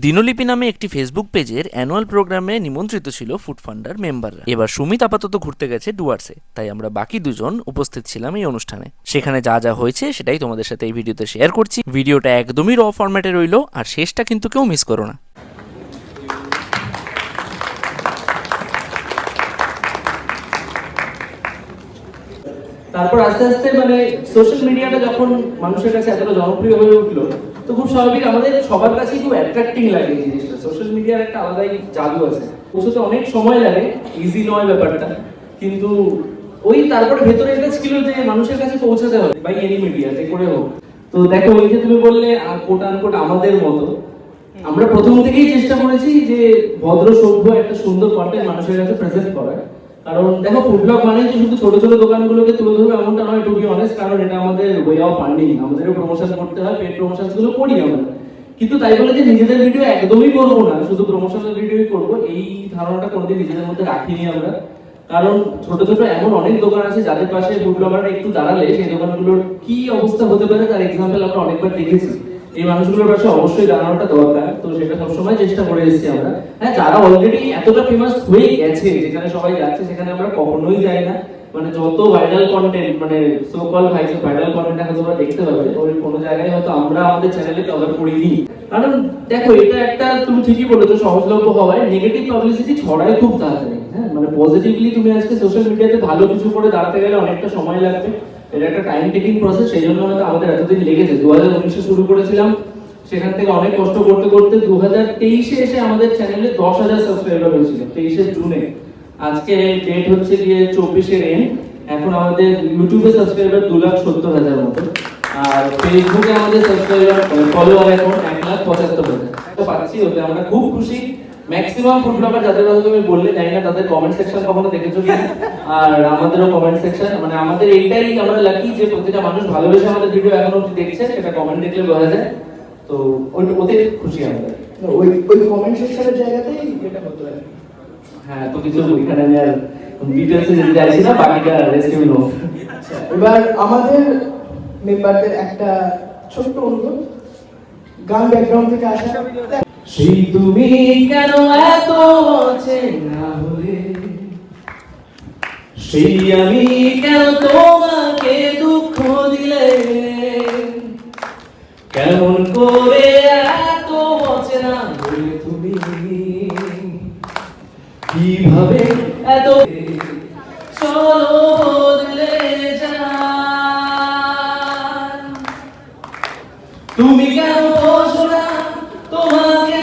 দিনলিপি নামে একটি ফেসবুক পেজের অ্যানুয়াল প্রোগ্রামে নিমন্ত্রিত ছিল ফুড ফান্ডার মেম্বাররা এবার সুমিত আপাতত ঘুরতে গেছে ডুয়ার্সে, তাই আমরা বাকি দুজন উপস্থিত ছিলাম এই অনুষ্ঠানে। সেখানে যা যা হয়েছে সেটাই তোমাদের সাথে এই ভিডিওতে শেয়ার করছি। ভিডিওটা একদমই র ফরম্যাটে রইল, আর শেষটা কিন্তু কেউ মিস করো না। তারপর আস্তে আস্তে মানে সোশ্যাল মিডিয়াটা যখন মানুষের কাছে এতটা জনপ্রিয় হয়ে উঠল, তো খুব স্বাভাবিক আমাদের সবার কাছেই খুব অ্যাট্রাক্টিং লাগে এই জিনিসটা। সোশ্যাল মিডিয়ার একটা আলাদাই জাদু আছে। পৌঁছতে অনেক সময় লাগে ইজি নয় ব্যাপারটা। কিন্তু ওই তারপরে ভেতরে একটা ছিল যে মানুষের কাছে পৌঁছাতে হবে বাই এনি মিডিয়া যে করে হোক। তো দেখো, ওই যে তুমি বললে কোট আনকোট আমাদের মতো। আমরা প্রথম থেকেই চেষ্টা করেছি যে ভদ্র, সভ্য, একটা সুন্দর কন্টেন্ট মানুষের কাছে প্রেজেন্ট করার। কারণ দেখো মানে যে শুধু ছোট ছোট দোকানগুলোকে তুলে ধরবে এমনটা নয় টু বি অনেস্ট কারণ এটা আমাদের ওয়ে অফ ফান্ডিং আমাদেরও প্রমোশন করতে হয় পেড প্রমোশনগুলো করি আমরা। কিন্তু তাই বলে যে নিজেদের ভিডিও একদমই করব না, শুধু প্রমোশনাল ভিডিওই করব, এই ধারণাটা কোনোদিন নিজেদের মধ্যে রাখিনি আমরা। কারণ ছোট ছোট এমন অনেক দোকান আছে যাদের পাশে ফুড ব্লগাররা একটু দাঁড়ালে সেই দোকানগুলোর কি অবস্থা হতে পারে তার এক্সাম্পল আমরা অনেকবার দেখেছি। এই মানুষগুলোর পাশে অবশ্যই দাঁড়ানোটা দরকার। তো সেটা সবসময় চেষ্টা করে এসেছি আমরা। হ্যাঁ যারা অলরেডি এতটা ফেমাস হয়ে গেছে, যেখানে সবাই যাচ্ছে, সেখানে আমরা কখনোই যাই না। মানে যত ভাইরাল কন্টেন্ট মানে সো কল ভাইরাল কন্টেন্ট এখন তোমরা দেখতে পাবে ওই কোনো জায়গায় হয়তো আমরা আমাদের চ্যানেলে কভার করিনি। কারণ দেখো, এটা একটা, তুমি ঠিকই বলেছ, সহজলভ্য হওয়ায় নেগেটিভ পাবলিসিটি ছড়ায় খুব তাড়াতাড়ি হ্যাঁ? মানে পজিটিভলি তুমি আজকে সোশ্যাল মিডিয়াতে ভালো কিছু করে দাঁড়াতে গেলে অনেকটা সময় লাগবে। এটা একটা টাইম টেকিং প্রসেস সেই জন্য হয়তো আমাদের এতদিন লেগেছে। দু হাজার উনিশে শুরু করেছিলাম, সেখান থেকে অনেক কষ্ট করতে করতে দু হাজার তেইশে এসে আমাদের চ্যানেলে দশ হাজার সাবস্ক্রাইবার হয়েছিল, তেইশে জুনে। আজকে ডেট হচ্ছে গিয়ে চব্বিশে এন্ড এখন আমাদের ইউটিউবে সাবস্ক্রাইবার দু লাখ সত্তর হাজার মতো। আর ফেসবুকে আমাদের সাবস্ক্রাইবার ফলোয়ার এখন এক লাখ পঁচাত্তর হাজার। পাচ্ছি, ওতে আমরা খুব খুশি। ম্যাক্সিমাম ফুড ব্লগার যাদের কথা তুমি বললে জানি না তাদের কমেন্ট সেকশন কখনো দেখেছ কি আর আমাদেরও কমেন্ট সেকশন মানে আমাদের এইটাই আমরা লাকি যে প্রতিটা মানুষ ভালোবেসে আমাদের ভিডিও এখনও অব্দি দেখছে সেটা কমেন্ট দেখলে বোঝা যায়। তো ওই ওতে খুশি আমরা। ওই ওই কমেন্ট সেকশনের জায়গাতেই এটা হতো হ্যাঁ তো কিছু এখানে আমি আর ডিটেলসে যেতে চাইছি না বাকিটা রেস্ট ইউ নো এবার আমাদের মেম্বারদের একটা ছোট্ট অনুরোধ। গান ব্যাকগ্রাউন্ড থেকে আসা। সেই তুমি কেন এত না হলে? সেই আমি কেন তোমাকে দুঃখ দিলে? কেমন করে এত অচেনা হলে তুমি? কীভাবে এত চলো বদলে তুমি কেন বোঝো না? তোমাকে